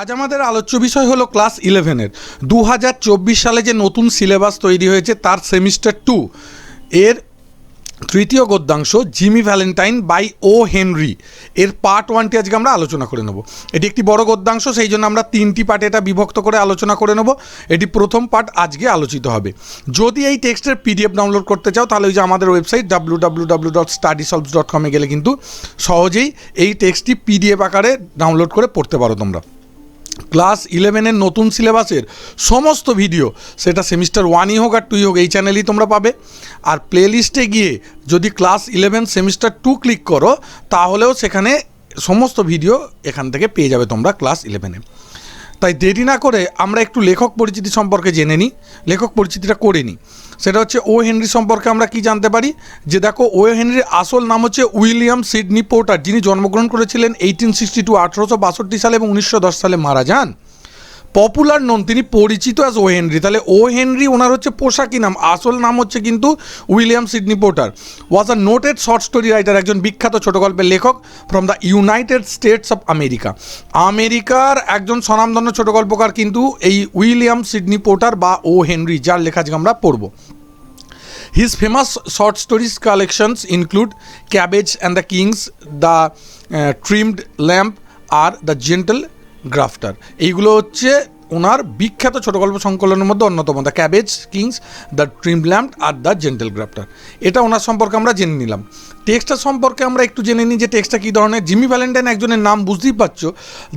আজ আমাদের আলোচ্য বিষয় হলো ক্লাস ইলেভেনের। দু হাজার চব্বিশ সালে যে নতুন সিলেবাস তৈরি হয়েছে তার সেমিস্টার টু। এর তৃতীয় গদ্যাংশ Jimmy Valentine by O Henry. এর পার্ট ওয়ানটি আজকে আমরা আলোচনা করে নেব। এটি একটি বড় গদ্যাংশ, সেই জন্য আমরা তিনটি পার্টে এটা বিভক্ত করে আলোচনা করে নেব। এটি প্রথম পার্ট আজকে আলোচিত হবে। যদি এই টেক্সটের পিডিএফ ডাউনলোড করতে চাও, তাহলে ওই যে আমাদের website W W W dot study solves dot কমে গেলে কিন্তু সহজেই এই টেক্সটটি পিডিএফ আকারে ডাউনলোড করে পড়তে পারো তোমরা। ক্লাস ইলেভেনের নতুন সিলেবাসের সমস্ত ভিডিও, সেটা সেমিস্টার ওয়ানই হোক আর টুই হোক, এই চ্যানেলেই তোমরা পাবে। আর প্লেলিস্টে গিয়ে যদি class eleven semester two click করো, তাহলেও সেখানে সমস্ত ভিডিও এখান থেকে পেয়ে যাবে তোমরা ক্লাস ইলেভেনে। তাই দেরি না করে আমরা একটু লেখক পরিচিতি সম্পর্কে জেনে নিই, লেখক পরিচিতিটা করে নিই। সেটা হচ্ছে ও হেনরি সম্পর্কে আমরা কি জানতে পারি? যে দেখো, ও হেনরির আসল নাম হচ্ছে উইলিয়াম সিডনি পোর্টার, যিনি জন্মগ্রহণ করেছিলেন এইটিন সিক্সটি টু আঠেরোশো বাষট্টি সালে এবং উনিশশো দশ সালে মারা যান। পপুলার নন তিনি পরিচিত অ্যাজ ও হেনরি তাহলে ও হেনরি ওনার হচ্ছে পোশাকি নাম। আসল নাম হচ্ছে কিন্তু William Sydney Porter was a noted short story writer একজন বিখ্যাত ছোট গল্পের লেখক from the United States of America আমেরিকার একজন স্বনামধন্য ছোট গল্পকার কিন্তু এই উইলিয়াম সিডনি পোর্টার বা ও হেনরি যার লেখা আজকে আমরা পড়ব। Famous short stories collections include Cabbage and the Kings, The uh, Trimmed Lamp, আর দ্য জেন্টল গ্রাফটার। এইগুলো হচ্ছে ওনার বিখ্যাত ছোট গল্প সংকলনের মধ্যে অন্যতম the cabbage kings the trim lamp আর দ্য জেন্টেল গ্রাফটার এটা ওনার সম্পর্কে আমরা জেনে নিলাম। টেক্সটটা সম্পর্কে আমরা একটু জেনে নিই যে টেক্সটটা কী ধরনের। জিমি ভ্যালেন্টাইন একজনের নাম বুঝতেই পারছ।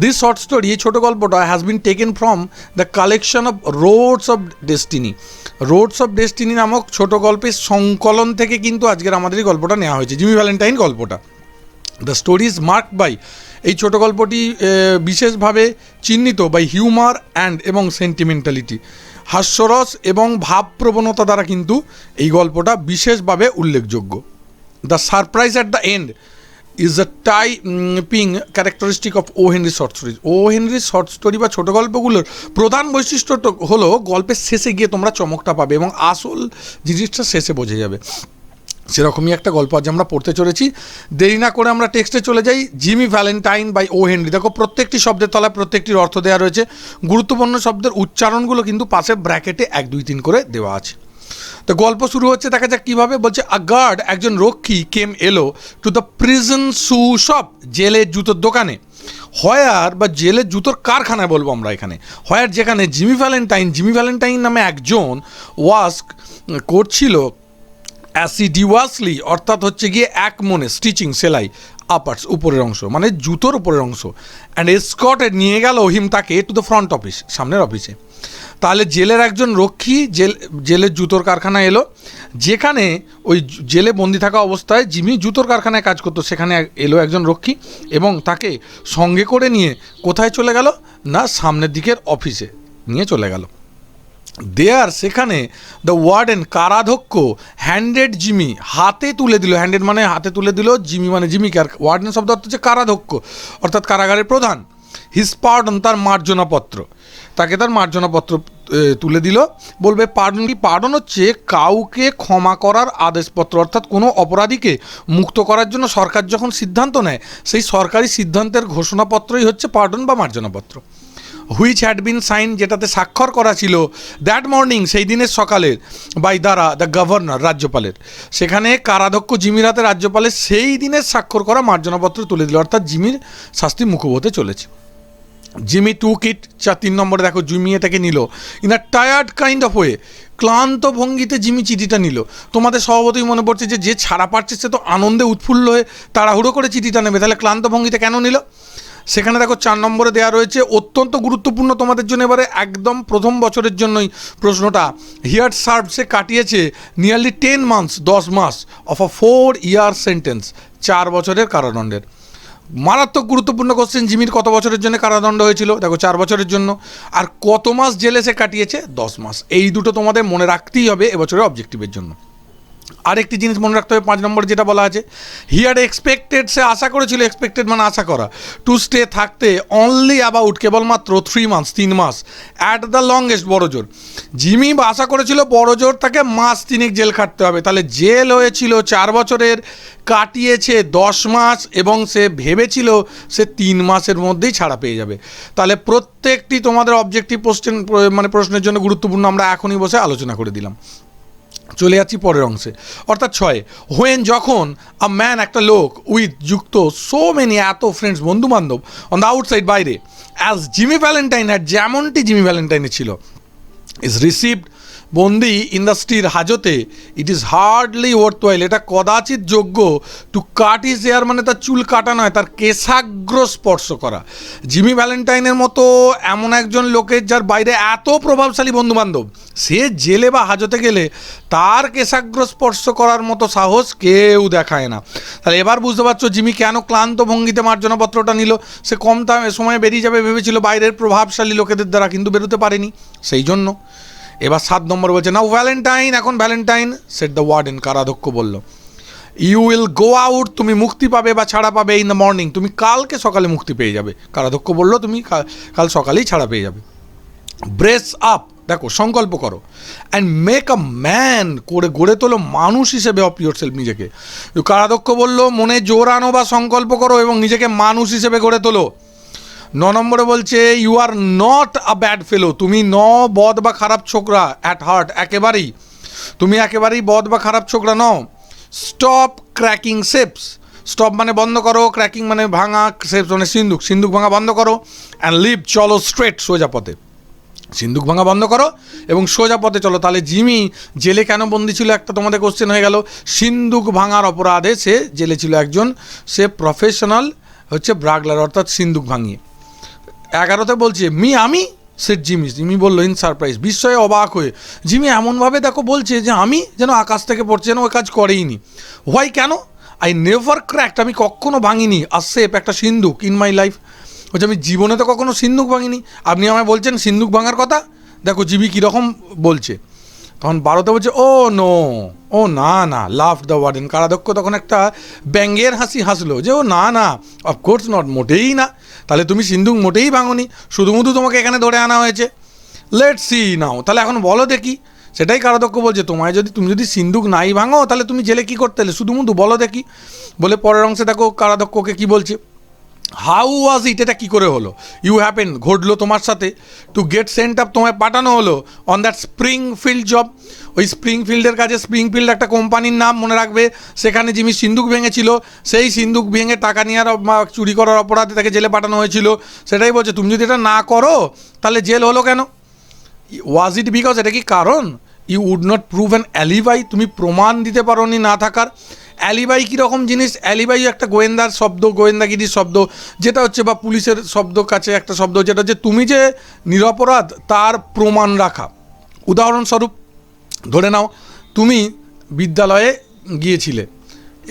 দিস শর্ট স্টোরি এই ছোটো গল্পটা has been taken from the collection of roads of destiny roads of destiny নামক ছোট গল্পের সংকলন থেকে কিন্তু আজকের আমাদের এই গল্পটা নেওয়া হয়েছে, জিমি ভ্যালেন্টাইন গল্পটা। The story is mark by এই ছোট গল্পটি বিশেষভাবে চিহ্নিত বাই হিউমার অ্যান্ড এবং সেন্টিমেন্টালিটি হাস্যরস এবং ভাবপ্রবণতা দ্বারা কিন্তু এই গল্পটা বিশেষভাবে উল্লেখযোগ্য। The surprise at the end is the typical characteristic of O Henry short stories O Henry short story বা ছোটো গল্পগুলোর প্রধান বৈশিষ্ট্য হলো, গল্পের শেষে গিয়ে তোমরা চমকটা পাবে এবং আসল জিনিসটা শেষে বোঝা যাবে। সেরকমই একটা গল্প আজ আমরা পড়তে চলেছি। দেরি না করে আমরা টেক্সটে চলে যাই। Jimmy Valentine by O Henry দেখো, প্রত্যেকটি শব্দের তলায় প্রত্যেকটির অর্থ দেওয়া রয়েছে। গুরুত্বপূর্ণ শব্দের উচ্চারণগুলো কিন্তু পাশে ব্র্যাকেটে এক, দুই, তিন করে দেওয়া আছে। তো গল্প শুরু হচ্ছে, দেখা যাক কীভাবে। বলছে আ গার্ড একজন রক্ষী কেম এলো to the prison shoe shop জেলের জুতোর দোকানে। হয়ার বা জেলের জুতোর কারখানায় বলব আমরা এখানে। হয়ার যেখানে জিমি ভ্যালেন্টাইন জিমি ভ্যালেন্টাইন নামে একজন ওয়াস্ক করছিল অ্যাসিডিওয়াসলি, অর্থাৎ হচ্ছে গিয়ে এক মনে, স্টিচিং, সেলাই আপার্স উপরের অংশ মানে জুতোর উপরের অংশ। অ্যান্ড এসকটে নিয়ে গেল হিম তাকে টু দ্য ফ্রন্ট অফিস সামনের অফিসে তাহলে জেলের একজন রক্ষী জেল, জেলের জুতোর কারখানা এলো। যেখানে ওই জেলে বন্দি থাকা অবস্থায় জিমি জুতোর কারখানায় কাজ করতো, সেখানে এলো একজন রক্ষী এবং তাকে সঙ্গে করে নিয়ে কোথায় চলে গেল? না, সামনের দিকের অফিসে নিয়ে চলে গেল। দেয়ার সেখানে দ্য ওয়ার্ডেন কারাধ্যক্ষ হ্যান্ডেড জিমি, হাতে তুলে দিল। হ্যান্ডেড মানে হাতে তুলে দিল, জিমি মানে জিমিকে আর ওয়ার্ডেন শব্দ অর্থ হচ্ছে কারাধ্যক্ষ, অর্থাৎ কারাগারের প্রধান। হিস পার্ডন তার মার্জনাপত্র। তাকে তার মার্জনাপত্র তুলে দিল। বলবে পার্ডন কি? পার্ডন হচ্ছে কাউকে ক্ষমা করার আদেশপত্র, অর্থাৎ কোনো অপরাধীকে মুক্ত করার জন্য সরকার যখন সিদ্ধান্ত নেয়, সেই সরকারি সিদ্ধান্তের ঘোষণাপত্রই হচ্ছে পার্ডন বা মার্জনাপত্র। হুইচ হ্যাড বিন সাইন যেটাতে স্বাক্ষর করা ছিল দ্যাট মর্নিং সেই দিনের সকালের বাই দ্বারা দ্য গভর্নর রাজ্যপালের। সেখানে কারাধ্যক্ষ জিমির হাতে রাজ্যপালের সেই দিনের স্বাক্ষর করা মার্জনাপত্র তুলে দিল, অর্থাৎ জিমির শাস্তি হতে চলেছে। জিমি টু কিট চার তিন নম্বরে দেখো, জিমি এটাকে নিল। In a tired kind of way ক্লান্ত ভঙ্গিতে জিমি চিঠিটা নিল। তোমাদের স্বভাবতই মনে পড়ছে যে যে ছাড়া পাচ্ছে সে তো আনন্দে উৎফুল্ল হয়ে তাড়াহুড়ো করে চিঠিটা নেবে। তাহলে ক্লান্ত ভঙ্গিতে কেন নিল? সেখানে দেখো চার নম্বরে দেওয়া রয়েছে, অত্যন্ত গুরুত্বপূর্ণ তোমাদের জন্য এবারে একদম প্রথম বছরের জন্যই প্রশ্নটা। হিয়ার সার্ভ সে কাটিয়েছে নিয়ারলি টেন মান্থস দশ মাস of a four year sentence চার বছরের কারাদণ্ডের। মারাত্মক গুরুত্বপূর্ণ কোশ্চেন জিমির কত বছরের জন্য কারাদণ্ড হয়েছিল? দেখো চার বছরের জন্য। আর কত মাস জেলে সে কাটিয়েছে? দশ মাস। এই দুটো তোমাদের মনে রাখতেই হবে এবছরের অবজেক্টিভের জন্য। আরেকটি জিনিস মনে রাখতে হবে, পাঁচ নম্বরে যেটা বলা আছে হি হ্যাড এক্সপেক্টেড সে আশা করেছিল এক্সপেক্টেড মানে আশা করা। টু স্টে থাকতে অনলি অ্যাবাউট কেবলমাত্র থ্রি মান্থস তিন মাস অ্যাট দ্য লংগেস্ট বড়জোর জিমি বা আশা করেছিল বড়জোর তাকে মাস তিনেক জেল খাটতে হবে। তাহলে জেল হয়েছিল চার বছরের, কাটিয়েছে দশ মাস, এবং সে ভেবেছিল সে তিন মাসের মধ্যেই ছাড়া পেয়ে যাবে। তাহলে প্রত্যেকটি তোমাদের অবজেক্টিভ কোশ্চেন মানে প্রশ্নের জন্য গুরুত্বপূর্ণ, আমরা এখনই বসে আলোচনা করে দিলাম। চলে যাচ্ছি পরের অংশে। অর্থাৎ ছয় হোয়েন যখন আ ম্যান একটা লোক উইথ যুক্ত সো মেনি এত ফ্রেন্ডস বন্ধু বান্ধব অন দ্য আউটসাইড বাইরে অ্যাজ জিমি ভ্যালেন্টাইন হ্যাড যেমনটি জিমি ভ্যালেন্টাইনে ছিল ইজ রিসিভড বন্দি ইন্ডাস্ট্রির হাজতে it is hardly worth while এটা কদাচিৎ যোগ্য টু কাট ইজ এয়ার মানে তার চুল কাটা নয়, তার কেশাগ্র স্পর্শ করা। জিমি ভ্যালেন্টাইনের মতো এমন একজন লোকের যার বাইরে এত প্রভাবশালী বন্ধুবান্ধব, সে জেলে বা হাজতে গেলে তার কেশাগ্র স্পর্শ করার মতো সাহস কেউ দেখায় না। তাহলে এবার বুঝতে পারছ জিমি কেন ক্লান্ত ভঙ্গিতে মার্জনাপত্রটা নিল। সে কম সময় বেরিয়ে যাবে ভেবেছিল বাইরের প্রভাবশালী লোকেদের দ্বারা, কিন্তু বেরোতে পারেনি। সেই জন্য এবার সাত নম্বর বলছে নাও ভ্যালেন্টাইন এখন ভ্যালেন্টাইন সেট দ্য ওয়ার্ডেন কারাধ্যক্ষ বলল ইউ উইল গো আউট তুমি মুক্তি পাবে বা ছাড়া পাবে ইন দ্য মর্নিং তুমি কালকে সকালে মুক্তি পেয়ে যাবে। কারাধ্যক্ষ বলল, তুমি কাল সকালেই ছাড়া পেয়ে যাবে। ব্রেস আপ দেখো, সংকল্প করো অ্যান্ড মেক আ ম্যান করে গড়ে তোলো মানুষ হিসেবে অফ ইউর সেলফ নিজেকে কারাধ্যক্ষ বলল, মনে জোর আনো বা সংকল্প করো এবং নিজেকে মানুষ হিসেবে গড়ে তোলো। ন নম্বরে বলছে you are not a bad fellow তুমি ন বদ বা খারাপ ছোকরা অ্যাট হার্ট একেবারেই। তুমি একেবারেই বদ বা খারাপ ছোকরা নও। স্টপ ক্র্যাকিং শেপস স্টপ মানে বন্ধ করো ক্র্যাকিং মানে ভাঙা শেপস মানে সিন্দুক সিন্দুক ভাঙা বন্ধ করো অ্যান্ড লিভ চলো স্ট্রেট সোজা পথে। সিন্দুক ভাঙা বন্ধ করো এবং সোজা পথে চলো। তাহলে জিমি জেলে কেন বন্দি ছিল? একটা তোমাদের কোশ্চেন হয়ে গেল। সিন্দুক ভাঙার অপরাধে সে জেলে ছিল একজন। সে প্রফেশনাল হচ্ছে ব্রাগলার, অর্থাৎ সিন্দুক ভাঙিয়ে। এগারোতে বলছে, মি, আমি? সেট জিমি জিমি বলল, ইন সারপ্রাইজ। বিস্ময়ে অবাক হয়ে, জিমি, এমনভাবে দেখো বলছে যে আমি যেন আকাশ থেকে পড়ছে, যেন ওই কাজ করেইনি। হোয়াই কেন? আই নেভার ক্র্যাক্ট আমি কখনো ভাঙিনি। আর সেপ একটা সিন্ধুক ইন মাই লাইফ বলছে, আমি জীবনে তো কখনো সিন্ধুক ভাঙিনি। আপনি আমায় বলছেন সিন্ধুক ভাঙার কথা? দেখো জিবি কীরকম বলছে। তখন বারোতে বলছে, ও, নো, ও, না না লাভ দ্য ওয়ার্ডেন কারাধ্যক্ষ তখন একটা ব্যঙ্গের হাসি হাসলো যে, ও, না না অফকোর্স নট মোটেই না। তাহলে তুমি সিন্ধুক মোটেই ভাঙনি, শুধুমুধু তোমাকে এখানে ধরে আনা হয়েছে। লেট সি নাও তাহলে এখন বলো দেখি। সেটাই কারাধ্যক্ষ বলছে, তোমায় যদি, তুমি যদি সিন্ধুক নাই ভাঙো, তাহলে তুমি জেলে কী করতে শুধুমুধু বলো দেখি। বলে পরের অংশে দেখো কারাধ্যক্ষকে কী বলছে হাউ ওয়াজ ইট এটা কী করে হলো? ইউ হ্যাপেন ঘটলো তোমার সাথে টু গেট সেন্ট আপ তোমায় পাঠানো হলো on that Springfield job ওই স্প্রিং ফিল্ডের কাছে স্প্রিং ফিল্ড একটা কোম্পানির নাম মনে রাখবে। সেখানে যিনি সিন্দুক ভেঙেছিল, সেই সিন্দুক ভেঙে টাকা নেওয়ার চুরি করার অপরাধে তাকে জেলে পাঠানো হয়েছিল। সেটাই বলছে, তুমি যদি এটা না করো, তাহলে জেল হলো কেন? ওয়াজ ইট বিকজ এটা কি কারণ? You would not prove an alibi তুমি প্রমাণ দিতে পারো না থাকার। অ্যালিবাই কীরকম জিনিস? অ্যালিবাই একটা গোয়েন্দার শব্দ, গোয়েন্দাগিরির শব্দ, যেটা হচ্ছে বা পুলিশের শব্দ কাছে একটা শব্দ, যেটা হচ্ছে তুমি যে নিরপরাধ, তার প্রমাণ রাখা। উদাহরণস্বরূপ, ধরে নাও, তুমি বিদ্যালয়ে গিয়েছিলে।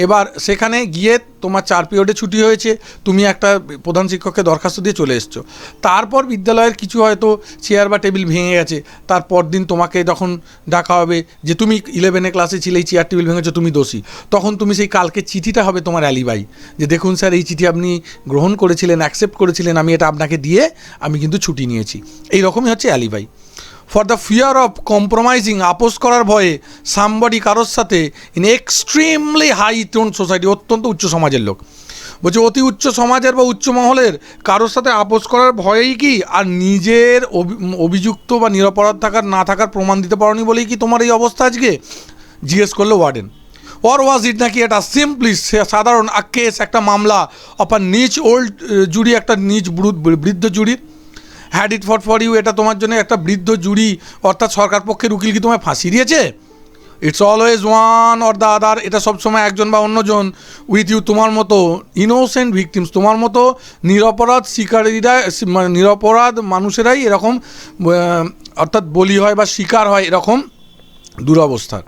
এবার সেখানে গিয়ে তোমার চার পিরিয়ডে ছুটি হয়েছে, তুমি একটা প্রধান শিক্ষককে দরখাস্ত দিয়ে চলে এসছো। তারপর বিদ্যালয়ের কিছু হয়তো চেয়ার বা টেবিল ভেঙে গেছে, তারপর দিন তোমাকে যখন ডাকা হবে যে তুমি ইলেভেনে ক্লাসে ছিলে, এই চেয়ার টেবিল ভেঙেছো, তুমি দোষী। তখন তুমি সেই কালকে চিঠিটা হবে তোমার অ্যালিবাই, যে দেখুন স্যার, এই চিঠি আপনি গ্রহণ করেছিলেন অ্যাকসেপ্ট করেছিলেন, আমি এটা আপনাকে দিয়ে আমি কিন্তু ছুটি নিয়েছি। এই রকমই হচ্ছে alibi. For the fear of compromising আপোষ করার ভয়ে সামবডি কারোর সাথে in extremely high tone society অত্যন্ত উচ্চ সমাজের লোক। বলছে, অতি উচ্চ সমাজের বা উচ্চ মহলের কারোর সাথে আপোষ করার ভয়েই কি আর নিজের অভি- অভিযুক্ত বা নিরপরাধ থাকার, না থাকার প্রমাণ দিতে পারোনি বলেই কি তোমার এই অবস্থা আজকে? জিজ্ঞেস করল ওয়ার্ডেন অর ওয়াজ ইট নাকি এটা সিম্পলি সাধারণ আ কেস একটা মামলা আ নিচ ওল্ড জুড়ি, একটা নিচ বৃদ্ধ জুড়ির had it for for you এটা তোমার জন্য একটা বৃদ্ধ জুরি অর্থাৎ সরকার পক্ষের উকিল কি তোমায় ফাঁসি দিয়েছে? It's always one or the other এটা সবসময় একজন বা অন্যজন উইথ ইউ তোমার মতো ইনোসেন্ট ভিকটিমস তোমার মতো নিরপরাধ শিকারীরা মানে নিরপরাধ মানুষেরাই এরকম অর্থাৎ বলি হয় বা শিকার হয় এরকম দুরবস্থার।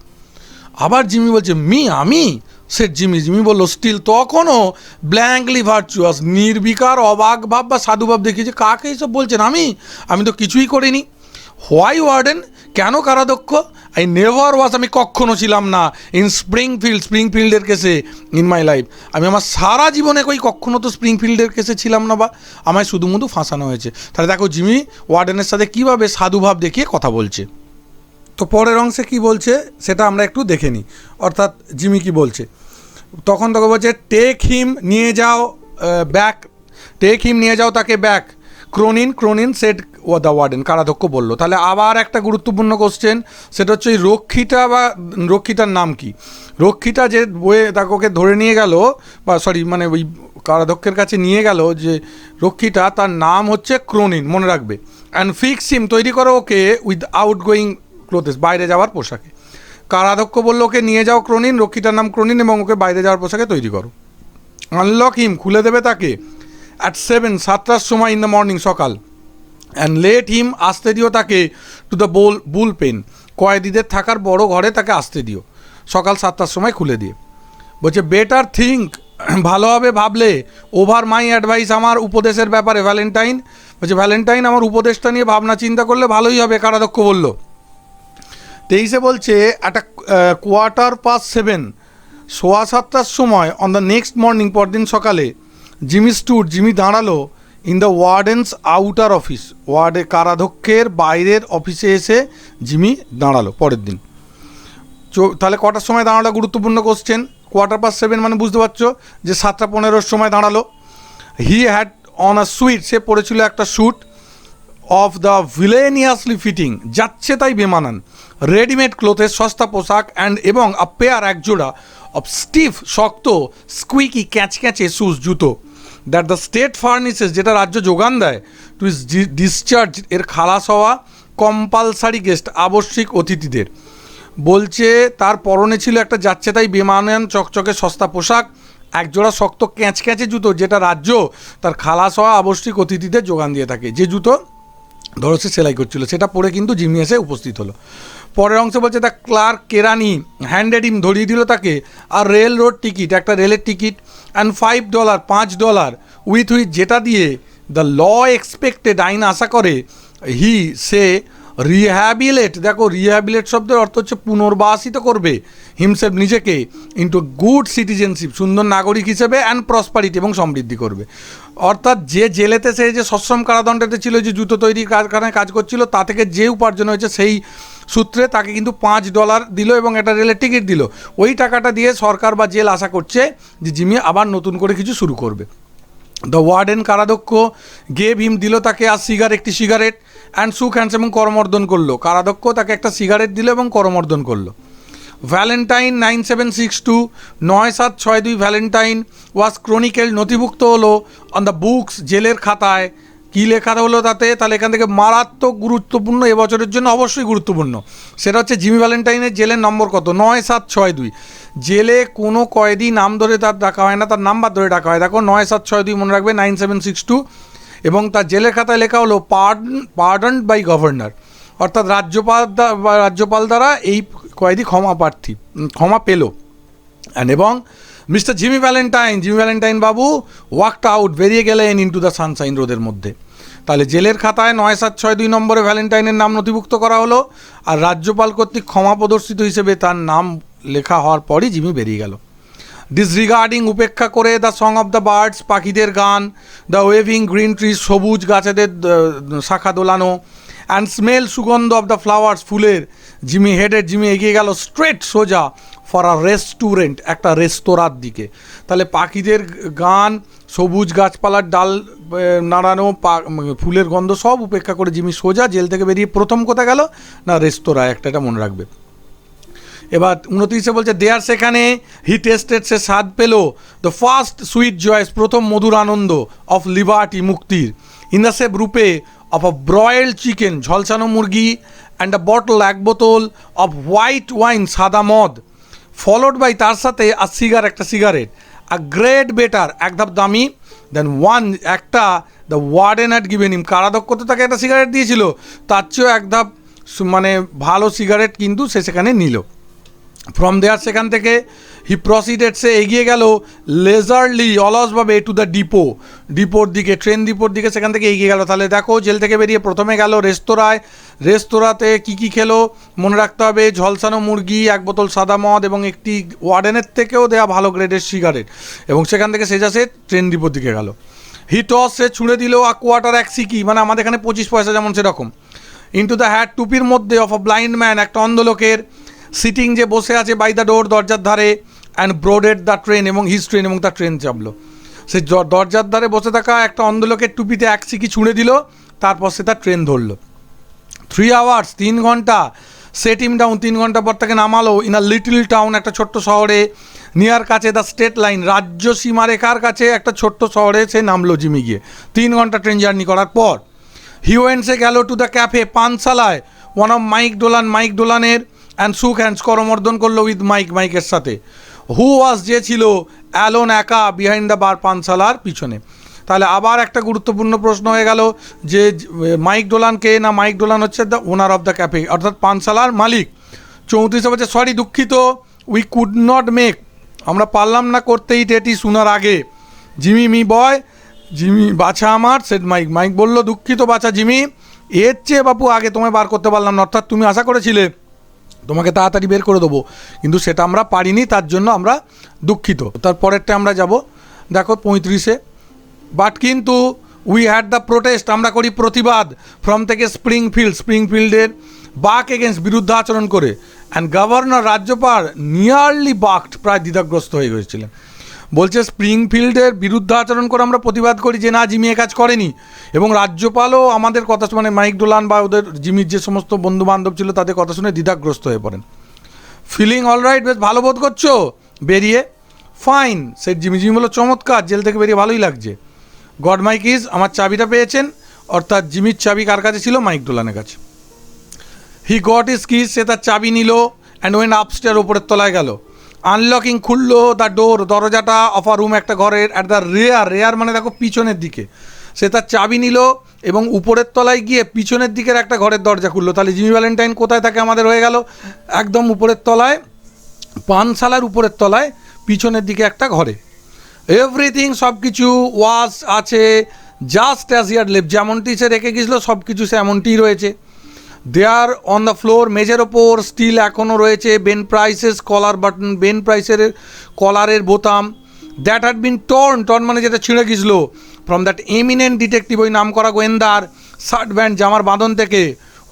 আবার জিমি বলছে, মি, আমি? সে জিমি জিমি বলল স্টিল তখনও ব্ল্যাঙ্কলি ভার্চুয়াস নির্বিকার, অবাক ভাব বা সাধুভাব দেখিয়েছে। কাকে এইসব বলছেন আমি? আমি তো কিছুই করিনি। হোয়াই ওয়ার্ডেন, কেন কারাধ্যক্ষ? আই নেভার ওয়াজ আমি কখনো ছিলাম না ইন স্প্রিংফিল্ড স্প্রিংফিল্ডের কেসে ইন মাই লাইফ আমি আমার সারা জীবনে কই কখনো তো স্প্রিংফিল্ডের কেসে ছিলাম না বা আমায় শুধু মুধু ফাঁসানো হয়েছে। তাহলে দেখো জিমি ওয়ার্ডেনের সাথে কীভাবে সাধুভাব দেখিয়ে কথা বলছে। তো পরের অংশে কি বলছে সেটা আমরা একটু দেখে নিই। অর্থাৎ জিমি কি বলছে? তখন তোকে বলছে টেক হিম নিয়ে যাও ব্যাক টেক হিম নিয়ে যাও তাকে ব্যাক ক্রোনিন ক্রোনিন সেট ও দ্য ওয়ার্ডেন কারাধ্যক্ষ বলল। তাহলে আবার একটা গুরুত্বপূর্ণ কোশ্চেন সেটা হচ্ছে ওই রক্ষিতা বা, রক্ষিতার নাম কি? রক্ষিতা যে বয়ে তাকে ধরে নিয়ে গেল, বা সরি মানে ওই কারাধ্যক্ষের কাছে নিয়ে গেল যে রক্ষিতা, তার নাম হচ্ছে ক্রোনিন মনে রাখবে। অ্যান্ড ফিক্স হিম তৈরি করো ওকে উইথ আউট গোয়িং ক্লোথেস, বাইরে যাওয়ার পোশাকে। কারাধ্যক্ষ বলল, ওকে নিয়ে যাও ক্রোনিন, রক্ষিতার নাম ক্রোনিন এবং ওকে বাইরে যাওয়ার পোশাকে তৈরি করো। আনলক হিম খুলে দেবে তাকে। অ্যাট সেভেন সাতটার সময় ইন দ্য মর্নিং সকাল। অ্যান্ড লেট হিম আসতে দিও তাকে to the bull bull pen কয়েদিদের থাকার বড় ঘরে তাকে আসতে দিও। সকাল সাতটার সময় খুলে দিয়ে। বলছে বেটার থিঙ্ক ভালোভাবে ভাবলে। ওভার মাই অ্যাডভাইস আমার উপদেশের ব্যাপারে ভ্যালেন্টাইন বলছে ভ্যালেন্টাইন আমার উপদেশটা নিয়ে ভাবনা চিন্তা করলে ভালোই হবে, কারাধ্যক্ষ বলল। তেইশে বলছে, একটা কোয়ার্টার পাস সেভেন সোয়া সাতটার সময় অন দ্য নেক্সট মর্নিং পরদিন সকালে, জিমি স্টুড জিমি দাঁড়াল in the warden's outer office ওয়ার্ডে কারাধ্যক্ষের বাইরের অফিসে এসে জিমি দাঁড়াল পরের দিন। তাহলে কটার সময় দাঁড়াল গুরুত্বপূর্ণ কোশ্চেন কোয়ার্টার পাস সেভেন মানে বুঝতে পারছ যে সাতটা পনেরোর সময় দাঁড়াল। He had on a suit সে পড়েছিল একটা suit of the villainously fitting যাচ্ছে তাই বেমানান। রেডিমেড ক্লোথের সস্তা পোশাক অ্যান্ড এবং আ পেয়ার একজোড়া অফ স্টিফ শক্ত স্কুইকি ক্যাচ ক্যাচে শুজ জুতো। দ্যাট দ্য স্টেট ফার্নিসেস যেটা রাজ্য যোগান দেয় টু ইস ডিসচার্জ এর খালাস হওয়া কম্পালসারি গেস্ট আবশ্যিক অতিথিদের। বলছে, তার পরনে ছিল একটা যাচ্ছে তাই বেমানান চকচকে সস্তা পোশাক একজোড়া শক্ত ক্যাঁচ ক্যাঁচে জুতো, যেটা রাজ্য তার খালাস হওয়া আবশ্যিক অতিথিদের যোগান দিয়ে থাকে। যে জুতো ধরো সে সেলাই করছিল, সেটা পরে কিন্তু জিমি এসে উপস্থিত হলো। পরের অংশে বলছে দ্য ক্লার্ক কেরানি হ্যান্ডেড ইম ধরিয়ে দিল তাকে। আর রেল রোড টিকিট, একটা রেলের টিকিট অ্যান্ড ফাইভ ডলার পাঁচ ডলার উইথ উইথ যেটা দিয়ে দ্য ল এক্সপেক্টেড আইন আশা করে হি সে রিহ্যাবিলেট দেখো রিহ্যাবিলেট শব্দের অর্থ হচ্ছে পুনর্বাসিত করবে হিমসেফ নিজেকে ইন্টু গুড সিটিজেনশিপ সুন্দর নাগরিক হিসেবে অ্যান্ড প্রসপারিটি এবং সমৃদ্ধি করবে। অর্থাৎ যে জেলেতে, সে যে সশ্রম কারাদণ্ডেতে ছিল, যে জুতো তৈরি কারখানায় কাজ করছিল, তা থেকে যে উপার্জন হয়েছে, সেই সূত্রে তাকে কিন্তু পাঁচ ডলার দিল এবং একটা রেলের টিকিট দিল। ওই টাকাটা দিয়ে সরকার বা জেল আশা করছে যে জিমি আবার নতুন করে কিছু শুরু করবে। দ্য ওয়ার্ডেন কারাধ্যক্ষ গেভ হিম দিল তাকে আর সিগার, একটি সিগারেট অ্যান্ড সুক হ্যান্ডস এবং করমর্দন করল। কারাধ্যক্ষ তাকে একটা সিগারেট দিল এবং করমর্দন করল। Valentine nine seven six two নয় সাত ছয় দুই ভ্যালেন্টাইন ওয়াজ ক্রনিকেল নথিভুক্ত হলো অন দ্য বুকস জেলের খাতায়। কী লেখা হলো তাতে? তাহলে এখান থেকে মারাত্মক গুরুত্বপূর্ণ এবছরের জন্য অবশ্যই গুরুত্বপূর্ণ। সেটা হচ্ছে জিমি ভ্যালেন্টাইনের জেলের নম্বর কত? নয় সাত ছয় দুই। জেলে কোনো কয়েদি নাম ধরে তার ডাকা হয় না, তার নাম্বার ধরে ডাকা হয়। দেখো, নয় সাত ছয় দুই মনে রাখবে, নাইন সেভেন সিক্স টু। এবং তার জেলের খাতায় লেখা হলো পার্ডন পার্ডন বাই গভর্নর। অর্থাৎ রাজ্যপাল রাজ্যপাল দ্বারা এই কয়েদি ক্ষমা প্রার্থী ক্ষমা পেল। এবং mister Jimmy Valentine Jimmy Valentine বাবু ওয়াকটা আউট বেরিয়ে গেলেন ইন্টু দ্য সানশাইন রোদের মধ্যে। তাহলে জেলের খাতায় নয় সাত ছয় দুই নম্বরে ভ্যালেন্টাইনের নাম নথিভুক্ত করা হলো আর রাজ্যপাল কর্তৃক ক্ষমা প্রদর্শিত হিসেবে তার নাম লেখা হওয়ার পরই জিমি বেরিয়ে গেল। ডিসরিগার্ডিং উপেক্ষা করে the song of the birds পাখিদের গান দ্য ওয়েভিং গ্রিন ট্রিজ সবুজ গাছেদের শাখা দোলানো অ্যান্ড স্মেল সুগন্ধ অফ দ্য ফ্লাওয়ার্স ফুলের। জিমি হেডের জিমি এগিয়ে গেল স্ট্রেট সোজা ফর আ রেস্টুরেন্ট, একটা রেস্তোরাঁর দিকে। তাহলে পাখিদের গান, সবুজ গাছপালার ডাল নাড়ানো ফুলের গন্ধ সব উপেক্ষা করে জিমি সোজা জেল থেকে বেরিয়ে প্রথম কোথায় গেল? না রেস্তোরাঁ একটা এটা মনে রাখবে। এবার উনত্রিশে বলছে দেয়ার সেখানে হি টেস্টেড সে স্বাদ পেল। দ্য ফার্স্ট সুইট জয়েস প্রথম মধুর আনন্দ অফ লিবার্টি মুক্তির। ইন দ্য সেপ রূপে অফ আ ব্রয়েল চিকেন ঝলসানো মুরগি অ্যান্ড আ বটল এক বোতল অফ হোয়াইট ওয়াইন সাদা মদ। ফলোড বাই তার সাথে আর সিগার একটা সিগারেট আর গ্রেট বেটার এক ধাপ দামি দেন ওয়ান একটা the warden at given him কারাদক্ষ তো তাকে একটা সিগারেট দিয়েছিল? তার চেয়েও এক ধাপ মানে ভালো সিগারেট কিন্তু সে সেখানে নিল। ফ্রম দেয়ার সেখান থেকে হি প্রসিডেড সে এগিয়ে গেল লেজারলি অলসভাবে টু দ্য ডিপো ডিপোর দিকে ট্রেন ডিপোর দিকে, সেখান থেকে এগিয়ে গেল। তাহলে দেখো, জেল থেকে বেরিয়ে প্রথমে গেল রেস্তোরাঁয়। রেস্তোরাঁতে কী কী খেলো? মনে রাখতে হবে, ঝলসানো মুরগি, এক বোতল সাদা মদ এবং একটি ওয়ার্ডেনের থেকেও দেওয়া ভালো গ্রেডের সিগারেট এবং সেখান থেকে সে ট্রেন ডিপোর দিকে গেল। হি টস সে ছুঁড়ে দিল, আ কোয়ার্টার এক সিকি। মানে আমাদের এখানে পঁচিশ পয়সা যেমন সেরকম। ইন্টু দ্য হ্যাট টুপির মধ্যে অফ আ ব্লাইন্ড ম্যান একটা অন্ধ লোকের সিটিং যে বসে আছে বাই দ্য ডোর দরজার ধারে। অ্যান্ড ব্রোডেড দ্য ট্রেন এবং হিস ট্রেন এবং তার ট্রেন চাপলো। সে দরজার ধারে বসে থাকা একটা অন্ধ লোকের টুপিতে এক সিকি ছুঁড়ে দিল, তারপর সে তার ট্রেন ধরলো। থ্রি আওয়ার্স তিন ঘণ্টা সেট ইম ডাউন তিন ঘণ্টা পর তাকে নামালো ইন আ লিটল টাউন একটা ছোট্ট শহরে। নিয়ার কাছে দ্য স্টেট লাইন রাজ্য সীমারেখার কাছে একটা ছোট্ট শহরে সে নামলো জিমি গিয়ে। তিন ঘণ্টা ট্রেন জার্নি করার পর হিউয়েন্সে গেল to the cafe পানশালায়। One of Mike Dolan Mike ডোলানের and shook hands করমর্দন করল উইথ মাইক মাইকের সাথে। হু ওয়াজ যে ছিল অ্যালোন একা বিহাইন্ড দ্য বার পানশালার পিছনে? তাহলে আবার একটা গুরুত্বপূর্ণ প্রশ্ন হয়ে গেল যে, মাইক ডোলান কে না মাইক ডোলান হচ্ছে the owner of the cafe অর্থাৎ পানশালার মালিক। চৌত্রিশে বলছে সরি, দুঃখিত। উই কুড নট মেক আমরা পারলাম না করতেই এটি শোনার আগে। জিমি, মি বয়, জিমি, বাছা আমার সে মাইক। মাইক বলল, দুঃখিত বাছা জিমি, এর চেয়ে বাপু আগে তোমায় বার করতে পারলাম না, অর্থাৎ তুমি আশা করেছিলে তোমাকে তাড়াতাড়ি বের করে দেবো। কিন্তু সেটা আমরা পারিনি, তার জন্য আমরা দুঃখিত। তার পরেরটা আমরা যাব। দেখো, পঁয়ত্রিশে। বাট কিন্তু উই হ্যাড দ্য প্রোটেস্ট আমরা করি প্রতিবাদ ফ্রম থেকে স্প্রিংফিল্ড স্প্রিংফিল্ডের বাক এগেনস্ট বিরুদ্ধ আচরণ করে। অ্যান্ড গভর্নর রাজ্যপাল নিয়ারলি বাকড, প্রায় দ্বিধাগ্রস্ত হয়ে গেছিলেন বলছে স্প্রিংফিল্ডের বিরুদ্ধে আচরণ করে আমরা প্রতিবাদ করি যে না, জিমি কাজ করেনি। এবং রাজ্যপালও আমাদের কথা মানে মাইক ডোলান বা ওদের জিমির যে সমস্ত বন্ধু বান্ধব ছিল তাদের কথা শুনে দ্বিধাগ্রস্ত হয়ে পড়েন। ফিলিং অলরাইট বেশ ভালো বোধ করছ? বেরিয়ে? ফাইন, সে জিমি জিমি বলো চমৎকার, জেল থেকে বেরিয়ে ভালোই লাগছে। গড মাইক ইজ আমার চাবিটা পেয়েছেন, অর্থাৎ জিমির চাবি কার কাছে ছিল? মাইক ডোলানের কাছে। হি গট ইজ কিস, সে তার চাবি নিল অ্যান্ড ওয়েন আপস্টেয়ার ওপরের তলায় গেল। আনলকিং খুললো দ্য ডোর দরজাটা অফ আ রুম একটা ঘরের অ্যাট দ্য রেয়ার রেয়ার মানে দেখো পিছনের দিকে। সে তার চাবি নিল এবং উপরের তলায় গিয়ে পিছনের দিকের একটা ঘরের দরজা খুললো। তাহলে জিমি ভ্যালেন্টাইন কোথায় থাকে আমাদের হয়ে গেল? একদম উপরের তলায়, পানশালার উপরের তলায়, পিছনের দিকে একটা ঘরে। এভরিথিং সব কিছু ওয়াশ আছে জাস্ট অ্যাজ ইয়ার লেপ যেমনটি সে রেখে গেছিল সব কিছু সে এমনটিই রয়েছে। দেয়ার অন দ্য ফ্লোর মেজের ওপর স্টিল এখনও রয়েছে। Ben Price's collar button Ben প্রাইসের কলারের বোতাম। That had been torn torn মানে যেটা ছিঁড়ে গেছিল ফ্রম দ্যাট এমিনেন্ট ডিটেকটিভ ওই নাম করা গোয়েন্দার শার্ট ব্যান্ড জামার বাঁধন থেকে।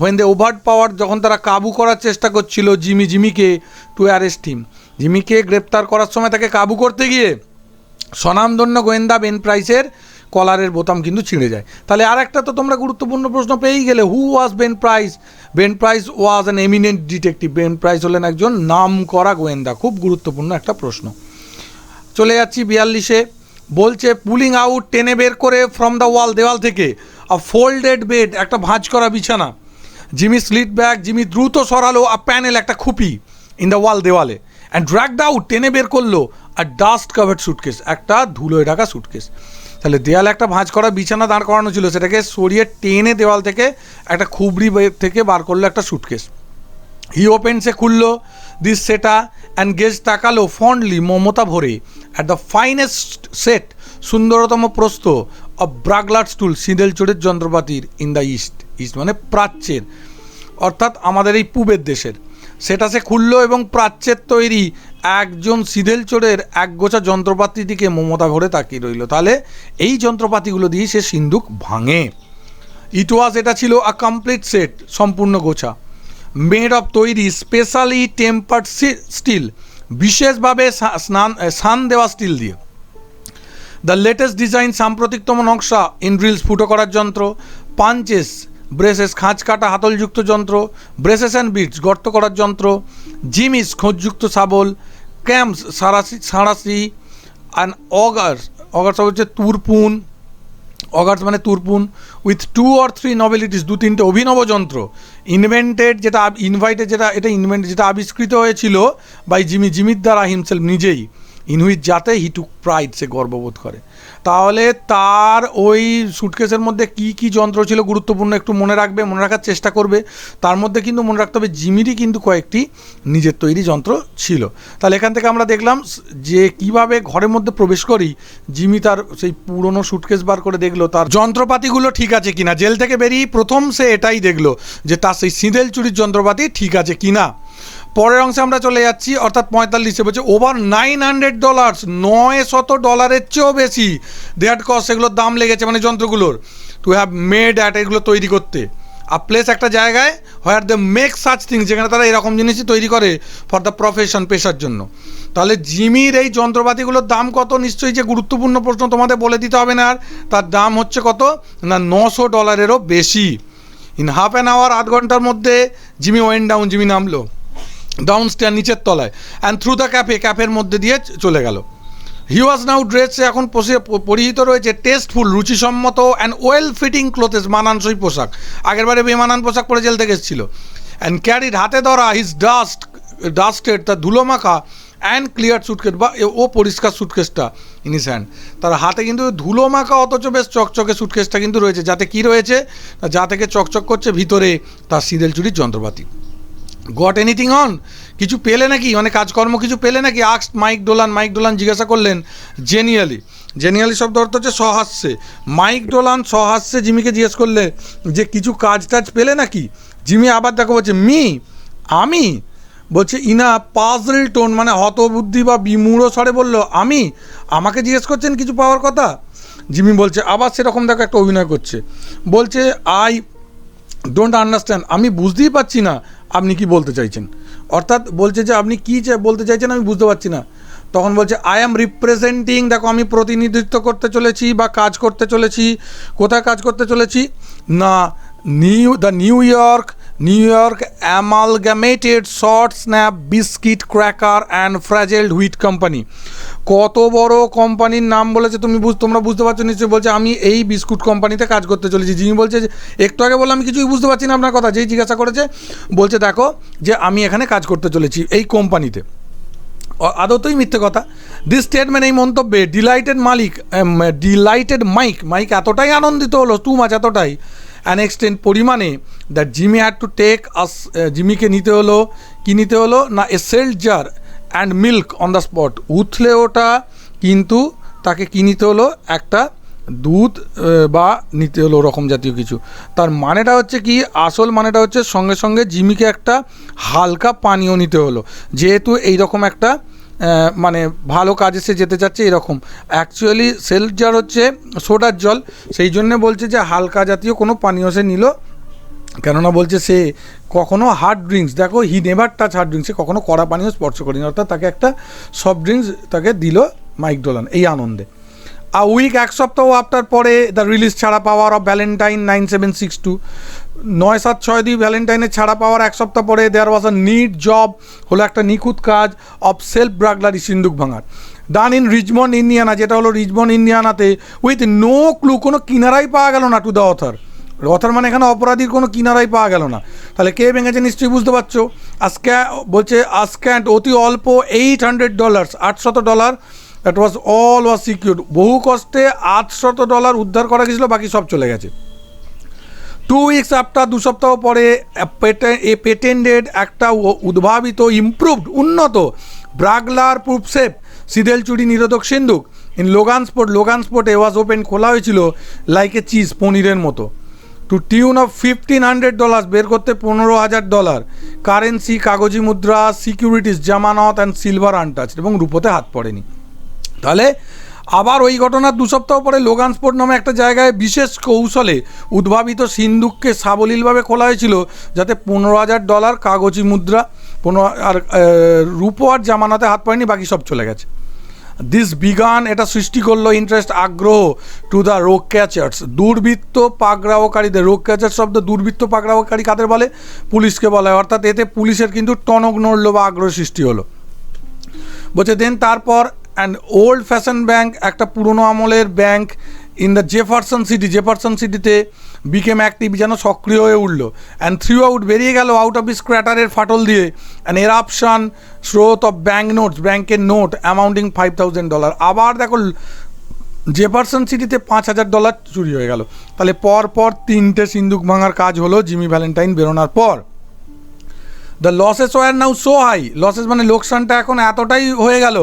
হোয়েন দে ওভার পাওয়ার যখন তারা কাবু করার চেষ্টা করছিল জিমি, জিমিকে টু অ্যারেস্ট হিম জিমিকে গ্রেপ্তার করার সময় তাকে কাবু করতে গিয়ে স্বনামধন্য গোয়েন্দা বেন প্রাইসের কলারের বোতাম কিন্তু ছিঁড়ে যায়। তাহলে আর একটা তো তোমরা গুরুত্বপূর্ণ প্রশ্ন পেয়েই গেলে who was Ben Price Ben Price was an eminent detective Ben Price হলেন একজন নাম করা গোয়েন্দা। খুব গুরুত্বপূর্ণ একটা প্রশ্ন। চলে যাচ্ছি বিয়াল্লিশে। বলছে পুলিং আউট টেনে বের করে ফ্রম দ্য ওয়াল দেওয়াল থেকে আ ফোল্ডেড বেড একটা ভাঁজ করা বিছানা। জিমি স্লিট ব্যাগ জিমি দ্রুত সরালো আ প্যানেল একটা খুপি ইন দ্য ওয়াল দেওয়ালে। অ্যান্ড ড্র্যাগড আউট টেনে বের করল আর ডাস্ট কাভার্ড সুটকেস একটা ধুলোয় ঢাকা সুটকেস তাহলে দেয়ালে একটা ভাঁজ করা, বিছানা দাঁড় করানো ছিল, সেটাকে সরিয়ে টেনে দেওয়াল থেকে একটা খুবড়ি থেকে বার করল একটা সুটকেস হি ওপেন সে খুললো দিস সেটা অ্যান্ড গেজ তাকালো ফন্ডলি মমতা ভরে। অ্যাট দ্য ফাইনেস্ট সেট সুন্দরতম প্রস্ত অফ ব্রাগলার স্টুল সিঁদেল চোরের যন্ত্রপাতির ইন দ্য ইস্ট ইস্ট মানে প্রাচ্যের। অর্থাৎ আমাদের এই পূবের দেশের। সেটা সে খুললো এবং প্রাচ্যের তৈরি একজন সিধেল চোরের একগোছা যন্ত্রপাতির দিকে মমতা ভরে তাকিয়ে রইল। তাহলে এই যন্ত্রপাতিগুলো দিয়ে সে সিন্দুক ভাঙে। ইট ওয়াজ এটা ছিল আ কমপ্লিট সেট সম্পূর্ণ গোছা। মেড অফ তৈরি স্পেশালি টেম্পার্ড স্টিল বিশেষভাবে স্নান সান দেওয়া স্টিল দিয়ে। দ্য লেটেস্ট ডিজাইন সাম্প্রতিকতম নকশা ইনড্রিলস ফুটো করার যন্ত্র পাঞ্চেস ব্রেসেস খাঁজ কাটা হাতলযুক্ত যন্ত্র, ব্রেসেস অ্যান্ড বিটস গর্ত করার যন্ত্র, জিমিস খোঁজযুক্ত শাবল ক্যাম্পস সারাসি সাঁড়াশি অ্যান্ড অগার্স অগার্স হচ্ছে তুরপুন, অগার্স মানে তুরপুন with two or three novelties দু তিনটে অভিনব যন্ত্র ইনভেন্টেড যেটা ইনভাইটেড যেটা, এটা ইনভেন্ট যেটা আবিষ্কৃত হয়েছিল বাই জিমি জিমির দ্বারা হিমসেলফ নিজেই ইন হুইচ যাতে হি টুক প্রাইড সে গর্ববোধ করে। তাহলে তার ওই সুটকেসের মধ্যে কি কি যন্ত্র ছিল গুরুত্বপূর্ণ একটু মনে রাখবে, মনে রাখার চেষ্টা করবে। তার মধ্যে কিন্তু মনে রাখতে হবে জিমিরই কিন্তু কয়েকটি নিজের তৈরি যন্ত্র ছিল। তাহলে এখান থেকে আমরা দেখলাম যে কীভাবে ঘরের মধ্যে প্রবেশ করি, জিমি তার সেই পুরনো সুটকেস বার করে দেখল, তার যন্ত্রপাতিগুলো ঠিক আছে কিনা। জেল থেকে বেরিয়ে প্রথম সে এটাই দেখল যে তার সেই সিঁদেল চুরির যন্ত্রপাতি ঠিক আছে কিনা। পরের অংশে আমরা চলে যাচ্ছি, অর্থাৎ পঁয়তাল্লিশে বলছে ওভার নাইন হান্ড্রেড ডলার্স নয় শত ডলারের চেয়েও বেশি। দেয়াট কস্ট সেগুলোর দাম লেগেছে মানে যন্ত্রগুলোর। টু হ্যাভ মেড অ্যাট এগুলো তৈরি করতে। আর প্লেস একটা জায়গায় where the make such things যেখানে তারা এরকম জিনিসই তৈরি করে ফর দ্য প্রফেশন পেশার জন্য। তাহলে জিমির এই যন্ত্রপাতিগুলোর দাম কত? নিশ্চয়ই যে গুরুত্বপূর্ণ প্রশ্ন তোমাদের বলে দিতে হবে না আর। তার দাম হচ্ছে কত? না নশো ডলারেরও বেশি। ইন হাফ অ্যান আওয়ার আধ ঘণ্টার মধ্যে জিমি ওয়েন ডাউন জিমি নামলো। ডাউন স্টেয়ার নিচের তলায়। অ্যান্ড থ্রু দ্য ক্যাফে ক্যাফের মধ্যে দিয়ে চলে গেল। হি ওয়াজ নাউ ড্রেস এখন পরিহিত রয়েছে টেস্টফুল রুচিসম্মত অ্যান্ড ওয়েল ফিটিং ক্লোথেস মানানসই পোশাক। আগেরবারে বেমানান পোশাক পরে জেল থেকে এসেছিল। অ্যান্ড ক্যারিড হাতে ধরা হিজ ডাস্ট ডাস্টেড তার ধুলো মাখা অ্যান্ড ক্লিয়ার সুটকেস বা ও পরিষ্কার সুটকেসটা ইন ইস হ্যান্ড তার হাতে কিন্তু ধুলো মাখা অথচ বেশ চকচকে সুটকেসটা কিন্তু রয়েছে। যাতে কি রয়েছে? যা থেকে চকচক করছে, ভিতরে তার সিদেল চুরির যন্ত্রপাতি। গট এনিথিং অন কিছু পেলে নাকি? মানে কাজকর্ম কিছু পেলে নাকি? Asks Mike Dolan Mike Dolan জিজ্ঞাসা করলেন জেনিয়ালি জেনিয়ালি শব্দ অর্থ হচ্ছে সহাস্যে। মাইক ডোলান সহাস্যে জিমিকে জিজ্ঞেস করলে যে কিছু কাজ টাজ পেলে নাকি? জিমি আবার দেখো বলছে, মি, আমি? বলছে, ইনা পাজল টোন মানে হতবুদ্ধি বা বিমূঢ় স্বরে বলল, আমি? আমাকে জিজ্ঞেস করছেন কিছু পাওয়ার কথা? জিমি বলছে, আবার সেরকম দেখো একটা অভিনয় করছে। বলছে আই ডোন্ট আন্ডারস্ট্যান্ড আমি বুঝতেই পারছি না আপনি কি বলতে চাইছেন। অর্থাৎ বলছে যে আপনি কী বলতে চাইছেন আমি বুঝতে পারছি না। তখন বলছে আই অ্যাম রিপ্রেজেন্টিং দেখো আমি প্রতিনিধিত্ব করতে চলেছি বা কাজ করতে চলেছি। কোথায় কাজ করতে চলেছি? না new the New York New York amalgamated short snap biscuit cracker and frazzled wheat company কত বড় কোম্পানির নাম বলেছে তুমি বুঝ, তোমরা বুঝতে পারছ নিশ্চয়ই বলছে, আমি এই বিস্কুট কোম্পানিতে কাজ করতে চলেছি। যিনি বলছে যে, একটু আগে বললাম, আমি কিছুই বুঝতে পারছি না আপনার কথা, যেই জিজ্ঞাসা করেছে, বলছে দেখো যে, আমি এখানে কাজ করতে চলেছি এই কোম্পানিতে। আদতেই মিথ্যে কথা। দিস স্টেটমেন্ট এই মন্তব্যে ডিলাইটেড মালিক ডিলাইটেড মাইক মাইক এতটাই আনন্দিত হলো টু মাছ এতটাই অ্যান এক্সটেন্ট পরিমাণে that Jimmy had to take us জিমিকে নিতে হলো। কি নিতে হলো? না a seltzer and milk on the spot উথলে ওটা, কিন্তু তাকে কি নিতে হলো? একটা দুধ বা নিতে হলো ওরকম জাতীয় কিছু। তার মানেটা হচ্ছে কি? আসল মানেটা হচ্ছে সঙ্গে সঙ্গে জিমিকে একটা হালকা পানীয় নিতে হলো। যেহেতু এই রকম একটা মানে ভালো কাজে সে যেতে চাচ্ছে এরকম। অ্যাকচুয়ালি সেলফ জার হচ্ছে সোডার জল। সেই জন্যে বলছে যে হালকা জাতীয় কোনো পানীয় সে নিল। কেননা বলছে সে কখনো হার্ড ড্রিঙ্কস দেখো he never touch hard drinks সে কখনো কড়া পানীয় স্পর্শ করেনি। অর্থাৎ তাকে একটা সফট ড্রিঙ্কস তাকে দিল মাইক ডোলান এই আনন্দে। আ উইক এক সপ্তাহ আফটার পরে দ্য রিলিজ ছাড়া পাওয়ার of Valentine nine seven six two নয় সাত ছয় দুই ভ্যালেন্টাইনের ছাড়া পাওয়ার এক সপ্তাহ পরে দেয়ার ওয়াজ আ নিট জব হলো একটা নিখুঁত কাজ অফ সেলফ ব্রাগলারি সিন্দুক ভাঙার। ডান ইন রিজমন্ড ইন্ডিয়ানা, যেটা হলো রিজমন্ড ইন্ডিয়ানাতে উইথ নো ক্লু, কোনো কিনারাই পাওয়া গেল না টু দ্য অথার। অথার মানে এখানে অপরাধীর কোনো কিনারাই পাওয়া গেল না। তাহলে কে ভেঙেছে নিশ্চয়ই বুঝতে পারছ? আজকে বলছে আজক্যান্ট অতি অল্প এইট হান্ড্রেড ডলার্স আটশত dollar that was all was secure বহু কষ্টে আটশত ডলার উদ্ধার করা গেছিল, বাকি সব চলে গেছে। টু উইকস আফটার দু সপ্তাহ পরে এ পেটেন্ডেড একটা উদ্ভাবিত ইমপ্রুভড উন্নত ব্রাগলার প্রুফসেপ, সিদেল চুরি নিরোধক সিন্ধুক। ইন লোগান স্পোর্ট লোগান স্পোর্টে ওয়াজ ওপেন খোলা হয়েছিল লাইক এ চিজ পনিরের মতো। To tune of fifteen hundred dollar বের করতে পনেরো হাজার ডলার কারেন্সি কাগজি মুদ্রা সিকিউরিটিস জামানত অ্যান্ড সিলভার আনটাচ এবং রূপোতে হাত পড়েনি। তাহলে আবার ওই ঘটনার দু সপ্তাহ পরে লোগান স্পোর্ট নামে একটা জায়গায় বিশেষ কৌশলে উদ্ভাবিত সিন্দুককে সাবলীলভাবে খোলা হয়েছিল যাতে পনেরো হাজার ডলার কাগজি মুদ্রা, পনেরো আর রূপো আর জামানাতে হাত পায়নি, বাকি সব চলে গেছে। দিস বিগান এটা সৃষ্টি করল ইন্টারেস্ট আগ্রহ টু দ্য রোগ ক্যাচার্স দুর্বৃত্ত পাকড়াওকারীদের রোগ ক্যাচার শব্দ দুর্বৃত্ত পাকড়াওকারী কাদের বলে? পুলিশকে বলা হয়। অর্থাৎ এতে পুলিশের কিন্তু টনক নড়লো বা আগ্রহ সৃষ্টি হলো। বলছে দেন তারপর অ্যান্ড ওল্ড ফ্যাশন ব্যাংক, একটা পুরনো আমলের bank in the Jefferson City, Jefferson সিটিতে বিকেম অ্যাক্টিভ যেন সক্রিয় হয়ে উঠল। অ্যান্ড থ্রি আউট বেরিয়ে গেল আউট অফ স্ক্র্যাটারের ফাটল দিয়ে অ্যান্ড এরাপশন স্রোত অফ ব্যাঙ্ক নোটস ব্যাঙ্কের note amounting five thousand dollar আবার দেখো, জেফারসন সিটিতে পাঁচ হাজার ডলার চুরি হয়ে গেল। তাহলে পর পর তিনটে সিন্দুক ভাঙার কাজ হলো জিমি ভ্যালেন্টাইন বেরোনোর পর। The losses were now so high losses মানে লোকসানটা এখন এতটাই হয়ে গেল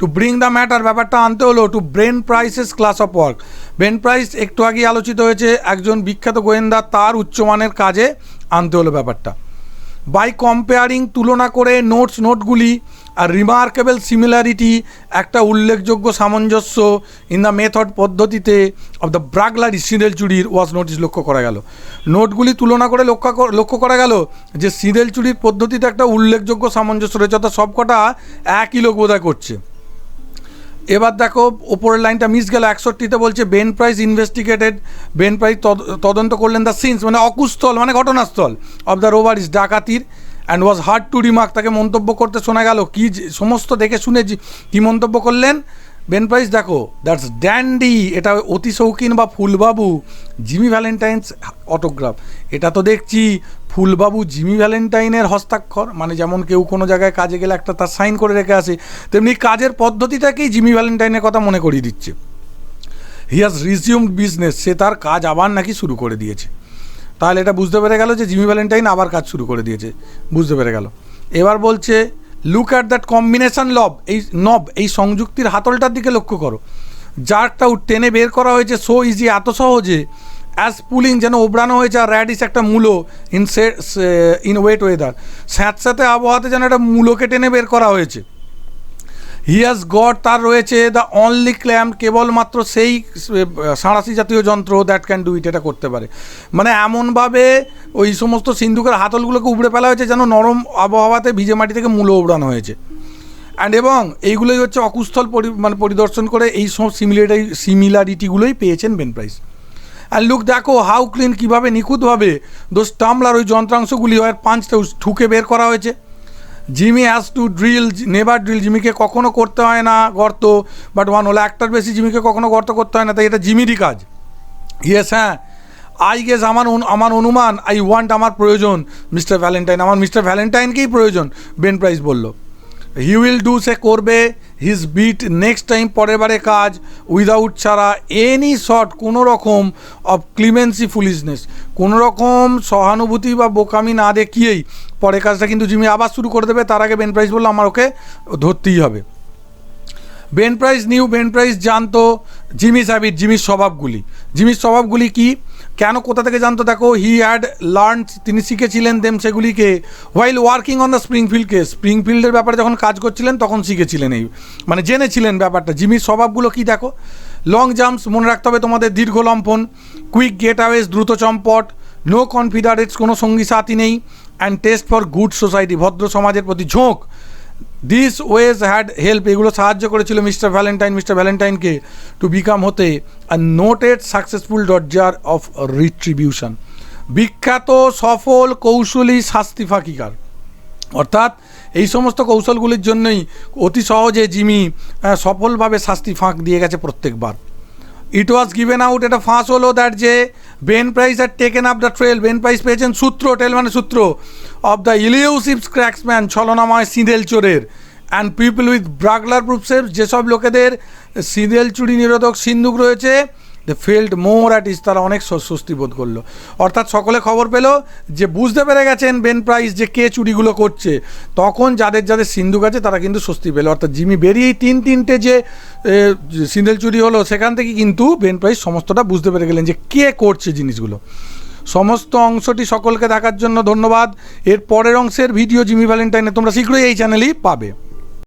টু ব্রিং দ্য ম্যাটার ব্যাপারটা আনতে হলো to Ben Price's class of work Ben Price একটু আগেই আলোচিত হয়েছে, একজন বিখ্যাত গোয়েন্দা তার উচ্চমানের কাজে আনতে হলো ব্যাপারটা। বাই কম্পেয়ারিং তুলনা করে নোটস নোটগুলি আর রিমার্কেবল সিমিলারিটি একটা উল্লেখযোগ্য সামঞ্জস্য ইন দ্য মেথড পদ্ধতিতে অফ দ্য ব্রাগলারি সিঁদেল চুরির ওয়াজ নোটিস লক্ষ্য করা গেল। নোটগুলি তুলনা করে লক্ষ্য লক্ষ্য করা গেল যে সিঁদেল চুরির পদ্ধতিতে একটা উল্লেখযোগ্য সামঞ্জস্য রয়েছে, অর্থাৎ সবকটা একই লোক করছে। এবার দেখো ওপরের লাইনটা মিস গেল, একষট্টিতে বলছে Ben Price investigated Ben Price তদন্ত করলেন দ্য সিন্স মানে অকুস্থল মানে ঘটনাস্থল অফ দ্য রোভার ইস ডাকাতির and was hard to remark তাকে মন্তব্য করতে শোনা গেল। কি সমস্ত দেখে শুনে কি মন্তব্য করলেন? বেন প্রাইস দেখো দ্যাটস ড্যান্ডি এটা অতি শৌখিন বা ফুলবাবু জিমি ভ্যালেন্টাইন্স অটোগ্রাফ এটা তো দেখছি ফুলবাবু জিমি ভ্যালেন্টাইনের হস্তাক্ষর মানে যেমন কেউ কোনো জায়গায় কাজে গেলে একটা তার সাইন করে রেখে আসে, তেমনি কাজের পদ্ধতিটাকেই জিমি ভ্যালেন্টাইনের কথা মনে করিয়ে দিচ্ছে। হি হ্যাজ রিজিউমড বিজনেস সে তার কাজ আবার নাকি শুরু করে দিয়েছে। তাহলে এটা বুঝতে পেরে গেল যে জিমি ভ্যালেন্টাইন আবার কাজ শুরু করে দিয়েছে। বুঝতে পেরে গেল। এবার বলছে লুক অ্যাট দ্যাট কম্বিনেশন লব এই নব এই সংযুক্তির হাতলটার দিকে লক্ষ্য করো। জারটা টেনে বের করা হয়েছে সো ইজি এত সহজে অ্যাজ পুলিং যেন ওবড়ানো হয়েছে, আর র্যাড র্যাডিস একটা মূলো ইন সে ইন ওয়েট ওয়েদার স্যাঁতস্যাঁতে আবহাওয়াতে যেন একটা মূলোকে টেনে বের করা হয়েছে। হিয়াজ গড তার রয়েছে দ্য অনলি ক্ল্যাম্প কেবলমাত্র সেই সাঁড়াশি জাতীয় যন্ত্র দ্যাট ক্যান ডু ইট এটা করতে পারে। মানে এমনভাবে ওই সমস্ত সিন্ধুকের হাতলগুলোকে উপড়ে ফেলা হয়েছে যেন নরম আবহাওয়াতে ভিজে মাটি থেকে মূলো উবড়ানো হয়েছে। অ্যান্ড এবং এইগুলোই হচ্ছে অকুস্থল পরি মানে পরিদর্শন করে এই সব সিমিলারি সিমিলারিটিগুলোই পেয়েছেন বেন প্রাইস অ্যান্ড লুক দেখো হাউ ক্লিন কীভাবে নিখুঁতভাবে দোষ টামলার ওই যন্ত্রাংশগুলি হয় পাঁচটা ঠুকে বের করা হয়েছে। Jimmy has to drill never drill জিমিকে কখনো করতে হয় না গর্ত বাট ওয়ান হলো একটার বেশি জিমিকে কখনো গর্ত করতে হয় না, তাই এটা জিমিরই কাজ। ইয়েস হ্যাঁ। আই গেস আমার আমার অনুমান আই ওয়ান্ট আমার প্রয়োজন। মিস্টার ভ্যালেন্টাইন আমার মিস্টার ভ্যালেন্টাইনকেই প্রয়োজন বেন প্রাইস বলল। হি উইল ডু সে করবে। হিজ বিট নেক্সট টাইম পরের বারে কাজ উইদাউট ছাড়া এনি শর্ট কোনো রকম অফ ক্লিমেন্সি ফুলিশনেস কোনো রকম সহানুভূতি বা বোকামি না দেখিয়েই পরের কাজটা কিন্তু জিমি আবার শুরু করে দেবে। তার আগে বেন প্রাইস বলল, আমার ওকে ধরতেই হবে। Ben Price knew Ben Price জানতো জিমিস হ্যাবিট জিমির স্বভাবগুলি। জিমির স্বভাবগুলি কি? কেন কোথা থেকে জানতো? দেখো হি হ্যাড লার্ন তিনি শিখেছিলেন দেম সেগুলিকে while working on the Springfield case স্প্রিংফিল্ডের ব্যাপারে যখন কাজ করছিলেন, তখন শিখেছিলেন এই মানে জেনেছিলেন ব্যাপারটা। জিমির স্বভাবগুলো কি দেখো? লং জাম্পস মনে রাখতে হবে তোমাদের, দীর্ঘ লম্পন কুইক গেট আওয়েজ দ্রুত চম্পট নো কনফিডারেটস কোনো সঙ্গী সাথী নেই and taste for good society ভদ্র সমাজের প্রতি ঝোঁক। দিস ওয়েজ হ্যাড হেল্প এগুলো সাহায্য করেছিল মিস্টার ভ্যালেন্টাইন মিস্টার ভ্যালেন্টাইনকে টু বিকাম হতে a noted successful dodger of retribution বিখ্যাত, সফল, কৌশলী শাস্তি ফাঁকিকার। অর্থাৎ এই সমস্ত কৌশলগুলির জন্যই অতি সহজে জিমি সফলভাবে শাস্তি ফাঁক দিয়ে গেছে প্রত্যেকবার। ইট ওয়াজ গিভেন আউট এটা ফাঁস হলো দ্যাট যে Ben Price R taken up the trail Ben Price পেয়েছেন সূত্র, টেল মানে সূত্র অফ দ্য ইলিউসিভ ক্র্যাক্সম্যান ছলনাময় সিঁদেল চোরের। অ্যান্ড পিপল উইথ ব্রাগলার প্রুফসের যেসব লোকেদের সিঁদেল চুরি নিরোধক সিন্ধুক রয়েছে দে ফেল্ড মোর অ্যাট ইস তারা অনেক স্বস্তি বোধ করল। অর্থাৎ সকলে খবর পেল যে বুঝতে পেরে গেছেন বেন প্রাইস যে কে চুরিগুলো করছে। তখন যাদের যাদের সিন্ধুক আছে তারা কিন্তু স্বস্তি পেল। অর্থাৎ জিমি বেরিয়েই তিন তিনটে যে সিন্দেল চুরি হলো, সেখান থেকে কিন্তু বেন প্রাইস সমস্তটা বুঝতে পেরে গেলেন যে কে করছে জিনিসগুলো। সমস্ত অংশটি সকলকে দেখার জন্য ধন্যবাদ। এর পরের অংশের ভিডিও জিমি ভ্যালেন্টাইনে তোমরা শীঘ্রই এই চ্যানেলেই পাবে।